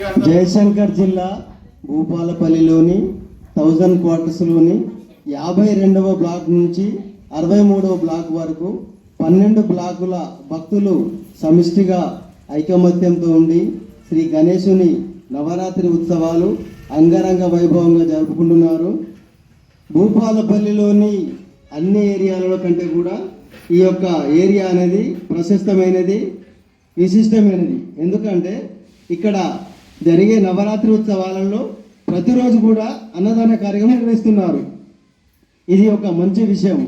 జయశంకర్ జిల్లా భూపాలపల్లిలోని థౌజండ్ క్వార్టర్స్లోని యాభై రెండవ బ్లాక్ నుంచి అరవై మూడవ బ్లాక్ వరకు పన్నెండు బ్లాకుల భక్తులు సమిష్టిగా ఐకమత్యంతో ఉండి శ్రీ గణేశుని నవరాత్రి ఉత్సవాలు అంగరంగ వైభవంగా జరుపుకుంటున్నారు. భూపాలపల్లిలోని అన్ని ఏరియాలలో కంటే కూడా ఈ యొక్క ఏరియా అనేది ప్రశస్తమైనది విశిష్టమైనది. ఎందుకంటే ఇక్కడ జరిగే నవరాత్రి ఉత్సవాలలో ప్రతిరోజు కూడా అన్నదాన కార్యక్రమం నిర్వహిస్తున్నారు. ఇది ఒక మంచి విషయం.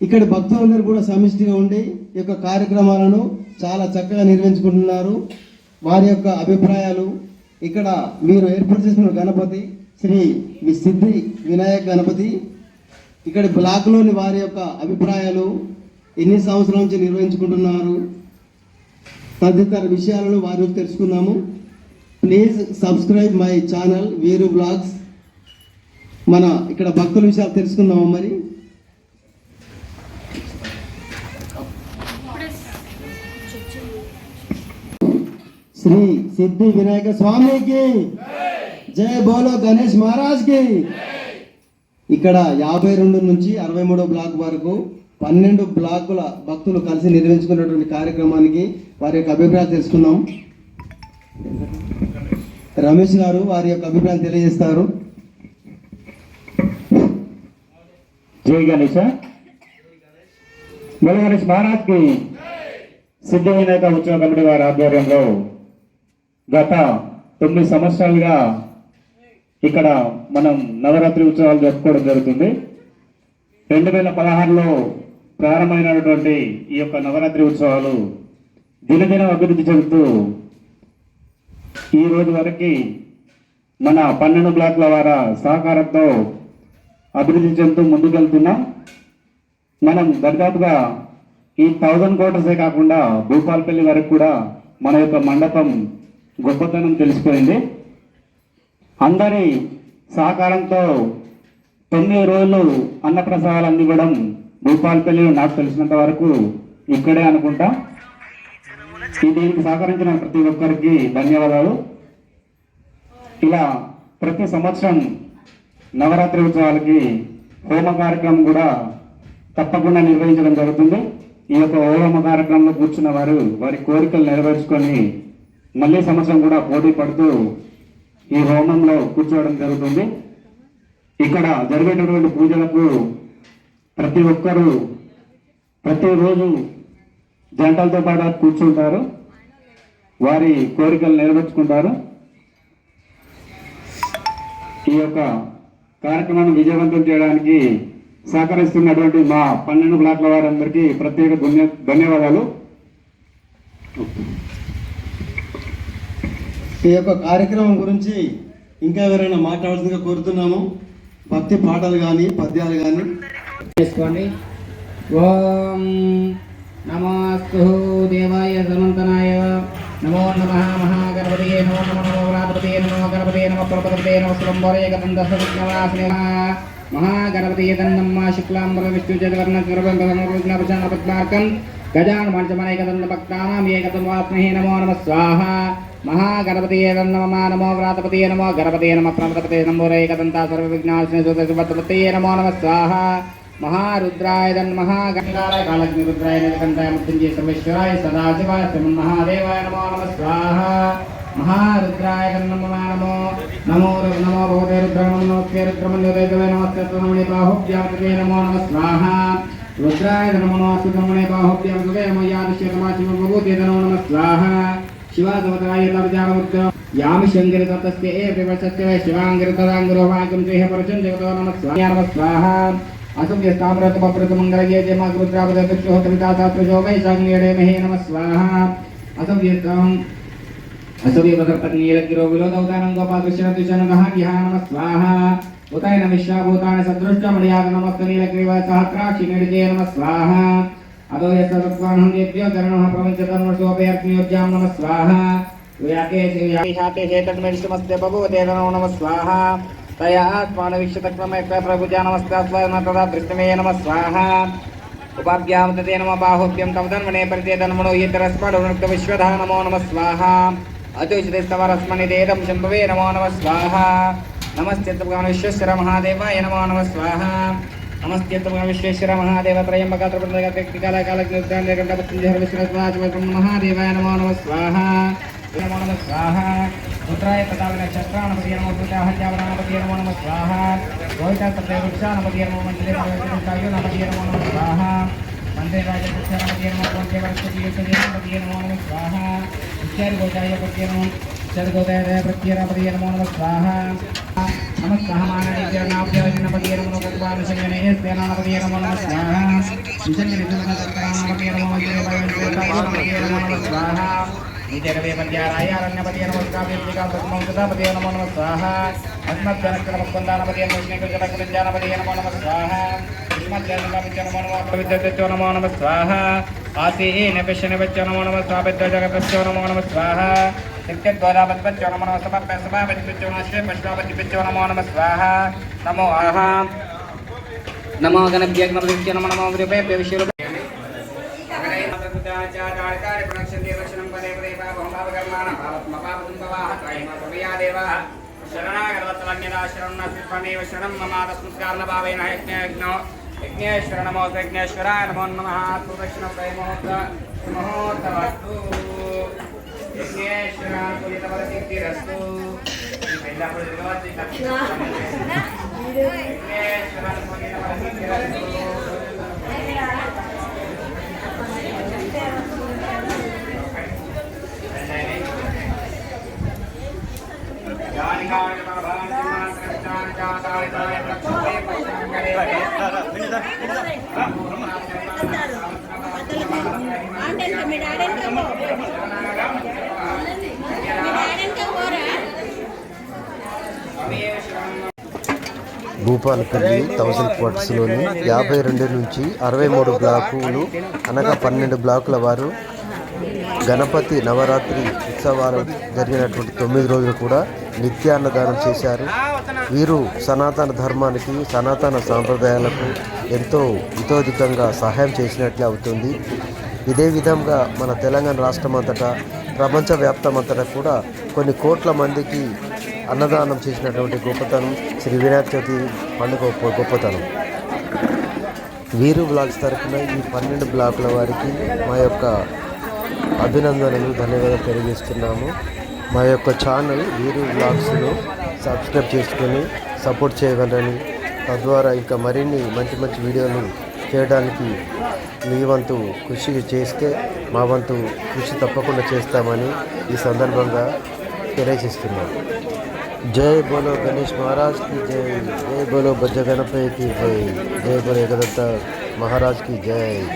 ఇక్కడ భక్తులందరూ కూడా సమిష్టిగా ఉండి ఈ యొక్క కార్యక్రమాలను చాలా చక్కగా నిర్వహించుకుంటున్నారు. వారి యొక్క అభిప్రాయాలు ఇక్కడ మీరు ఏర్పాటు చేసిన గణపతి శ్రీ మీ సిద్ధి వినాయక గణపతి ఇక్కడ బ్లాక్లోని వారి యొక్క అభిప్రాయాలు ఎన్ని సంవత్సరాల నుంచి నిర్వహించుకుంటున్నారు తదితర విషయాలను వారి తెలుసుకున్నాము. ప్లీజ్ సబ్స్క్రైబ్ మై ఛానల్ వీరు బ్లాగ్స్ మన ఇక్కడ భక్తుల విషయాలు తెలుసుకుందాము మరి శ్రీ సిద్ధి వినాయక స్వామికి. జయ బోలో గణేష్ మహారాజ్కి. ఇక్కడ యాభై రెండు నుంచి అరవై మూడో బ్లాక్ వరకు పన్నెండు బ్లాకుల భక్తులు కలిసి నిర్వహించుకున్నటువంటి కార్యక్రమానికి వారి యొక్క అభిప్రాయాలు తెలుసుకుందాం. రమేష్ గారు వారి యొక్క అభిప్రాయం తెలియజేస్తారు. జై గణేష్. జై గణేష్ మహారాజ్కి సిద్ధ వినాయక ఉత్సవ కమిటీ వారి ఆధ్వర్యంలో గత తొమ్మిది సంవత్సరాలుగా ఇక్కడ మనం నవరాత్రి ఉత్సవాలు జరుపుకోవడం జరుగుతుంది. రెండు వేల పదహారులో ప్రారంభమైనటువంటి ఈ యొక్క నవరాత్రి ఉత్సవాలు దినదిన అభివృద్ధి చెందుతూ ఈ రోజు వరకు మన పన్నెండు బ్లాక్ల వారి సహకారంతో అభివృద్ధి చెందుతూ ముందుకెళ్తున్నాం. మనం దర్దాపుగా ఈ థౌజండ్ కోటర్సే కాకుండా భూపాలపల్లి వరకు కూడా మన యొక్క మండపం గొప్పతనం తెలిసిపోయింది. అందరి సహకారంతో తొమ్మిది రోజులు అన్నప్రసాదాలు అందివ్వడం భూపాలపల్లిలో నాకు తెలిసినంత వరకు ఇక్కడే అనుకుంటా. దీనికి సహకరించిన ప్రతి ఒక్కరికి ధన్యవాదాలు. ఇలా ప్రతి సంవత్సరం నవరాత్రి ఉత్సవాలకి హోమ కార్యక్రమం కూడా తప్పకుండా నిర్వహించడం జరుగుతుంది. ఈ యొక్క హోమ కార్యక్రమంలో కూర్చున్న వారు వారి కోరికలు నెరవేర్చుకొని మళ్ళీ సంవత్సరం కూడా పోటీ పడుతూ ఈ హోమంలో కూర్చోవడం జరుగుతుంది. ఇక్కడ జరిగేటటువంటి పూజలకు ప్రతి ఒక్కరూ ప్రతిరోజు జంటలతో పాటు కూర్చుంటారు. వారి కోరికలు నెరవేర్చుకుంటారు. ఈ యొక్క కార్యక్రమాన్ని విజయవంతం చేయడానికి సహకరిస్తున్నటువంటి మా పన్నెండు బ్లాక్ల వారందరికీ ప్రత్యేక ధన్య ధన్యవాదాలు. ఈ యొక్క కార్యక్రమం గురించి ఇంకా ఎవరైనా మాట్లాడాల్సిందిగా కోరుతున్నాము. భక్తి పాటలు కానీ పద్యాలు కానీ చేసుకోండి. ఓం నమస్తు దేవాయ సమంతనాయ. నమో నమ మహాగణపతి నమో నమ నమో రాధపతి నమో గణపతి నమ ప్రపదపతి నమ సురంబరే గతందర్శనాశనే మహాగణపతి దండమ్మ శుక్లాంబర విష్ణు జగవర్ణ గర్భంగ్ణ పద్మార్కం. గజాన్ గజాన పంచమనైకదండ భక్తానాం ఏకతం వాస్మహే నమో నమ స్వాహ. మహాగణపతి నమ నమో వ్రాతపతి నమో గణపతి నమ ప్రమదపతి నమో రేకదంతా సర్వ విఘ్నాశనే నమో నమో నమ స్వాహ. మహారుద్రాయ నమో నమో నమో రు- నమో భగవతే రుద్రమణ నమస్తే రుద్రమణ్యోదయ నమస్తే నమణి బాహుభ్యామతే నమో నమ స్వాహ. రుద్రాయ నమో నమస్తే నమణి బాహుభ్యామతే మయ్యాదిశ్యతమా శివ భగవతే నమో నమ స్వాహ. శివాదవతాయ తర్జానముద్ర యామి శంకరి తతస్య ఏ వివసస్య వై శివాంగిరి తదాంగిరో వాక్యం చేహ పరచం జగతో నమ స్వాహ. నమ స్వాహ అసం యస్తామృత పప్రత మంగళగే జయ మా రుద్రాపద असंव्यस्ताम्रतमप्रतमङ्गलये जय मा रुद्रापदकृष्यो कवितातात्मजो वै साङ्गेणे महे नमः स्वाहा। असंव्यस्ताम् असव्यपकर्पत्नीलगिरो विलोदौतानं गोपाकृष्णद्विषनुगः गिहा नमः स्वाहा। उताय नमिश्राभूतानि सदृष्टमणियाग नमस्तनीलग्रीव सहस्राक्षि निर्जय नमः स्वाहा। अदो यस्तत्त्वानं देव्यो करणः प्रपञ्चतन्मसोऽपयर्ग्नियोज्यां नमः स्वाहा। व्याके शाते चेतन्मरिष्टमस्ते भगवते नमो नमः स्वाहा। तयात्मानवीक्षतक्रमयप्रभुजा नमस्तास्वाय तदा कृष्णमे नमः स्वाहा उपाभ्यां तते नमः बाहुभ्यं कवतन्मणे परिचेतन्मनो येतरस्मडुक्तविश्वधा नमो नमः स्वाहा अत्युचितस्तवरस्मनिदेदं शम्भवे नमो नमः स्वाहा नमस्त्यत्वगान विश्वेश्वर महादेवाय नमो नमः स्वाहा नमस्त्यत्वगान विश्वेश्वर महादेव त्रयम्बकात्रपत्रकालकालग्निर्दानकण्डपत्रिहरविश्वनाथ महादेवाय नमो नमः स्वाहा नमो नमः स्वाहा पुत्राय तथा नक्षत्राणपति नमो पुत्राहत्यावनापति नमो नमः स्वाहा गोविता सत्यवृक्षाणपति नमो मन्त्रे नमो नमः स्वाहा वन्दे राजपुत्रपति नमो वन्दे वरस्पति नमो नमः स्वाहा उच्चारिगोचाय पति नमो उच्चारिगोचाय प्रत्ययपति नमो नमः स्वाहा नमः सहमानपति नमो भगवान् स्तेनापति नमो नमः स्वाहा ఈజరవే మంద్యారాయ అరణ్యపదే నమస్కారం సదాపదే నమో నమ స్వాహ అస్మద్జనక్రమస్పందానపదే నమస్కారపదే నమో నమ స్వాహ శ్రీమద్జనకామిత్యో నమో నమ స్వాహ ఆసీన పిశనివచ్చో నమో నమ స్వాభిద్వ జగత్యో నమో నమ స్వాహ నిత్యద్వరాపతిపత్యో నమో నమ సమర్ప సభాపతిపత్యో నశ్రీ పశ్వాపతిపత్యో నమో నమ స్వాహ నమో ఆహ నమో గణభ్య నమో నమో రూపే విశ్వ రూపే ప్రొడక్షన్ विश्वरूपे शरणागतवत्सलन्यदाशरणमेव शरणं ममादस्मत्कारणभावेन यज्ञो यज्ञेश्वरणमोऽस्तु यज्ञेश्वराय नमो नमः प्रदक्षिणत्रयमहोत्र महोत्तवस्तु यज्ञेश्वरान्तुलितवरसिद्धिरस्तु यज्ञेश्वरान्तुलितवरसिद्धिरस्तु అంటే మీ డాడీ మీ డాడీ పోరా భూపాలపల్లి థౌసండ్ క్వార్ట్స్లోని యాభై రెండు నుంచి అరవై మూడు బ్లాకులు అనగా పన్నెండు బ్లాకుల వారు గణపతి నవరాత్రి ఉత్సవాలు జరిగినటువంటి తొమ్మిది రోజులు కూడా నిత్యాన్నదానం చేశారు. వీరు సనాతన ధర్మానికి సనాతన సాంప్రదాయాలకు ఎంతో ఇతోధికంగా సహాయం చేసినట్లే అవుతుంది. ఇదే విధంగా మన తెలంగాణ రాష్ట్రం అంతటా ప్రపంచవ్యాప్తమంతటా కూడా కొన్ని కోట్ల మందికి అన్నదానం చేసినటువంటి గొప్పతనం శ్రీ వినాయక చవితి పండుగ గొప్పతనం. వీరు బ్లాగ్స్ తరఫున ఈ పన్నెండు బ్లాకుల వారికి మా యొక్క అభినందనలు ధన్యవాదాలు తెలియజేస్తున్నాము. మా యొక్క ఛానల్ వీరు బ్లాగ్స్ను సబ్స్క్రైబ్ చేసుకొని సపోర్ట్ చేయగలరని తద్వారా ఇంకా మరిన్ని మంచి మంచి వీడియోలు చేయడానికి మీ వంతు కృషి చేస్తే మా వంతు కృషి తప్పకుండా చేస్తామని ఈ సందర్భంగా తెలియజేస్తున్నాం. జై బోలో గణేష్ మహారాజ్కి జై. జై బోలో బజ్జ గణపతికి జై. జై బోలో ఏకదంత మహారాజ్కి జై.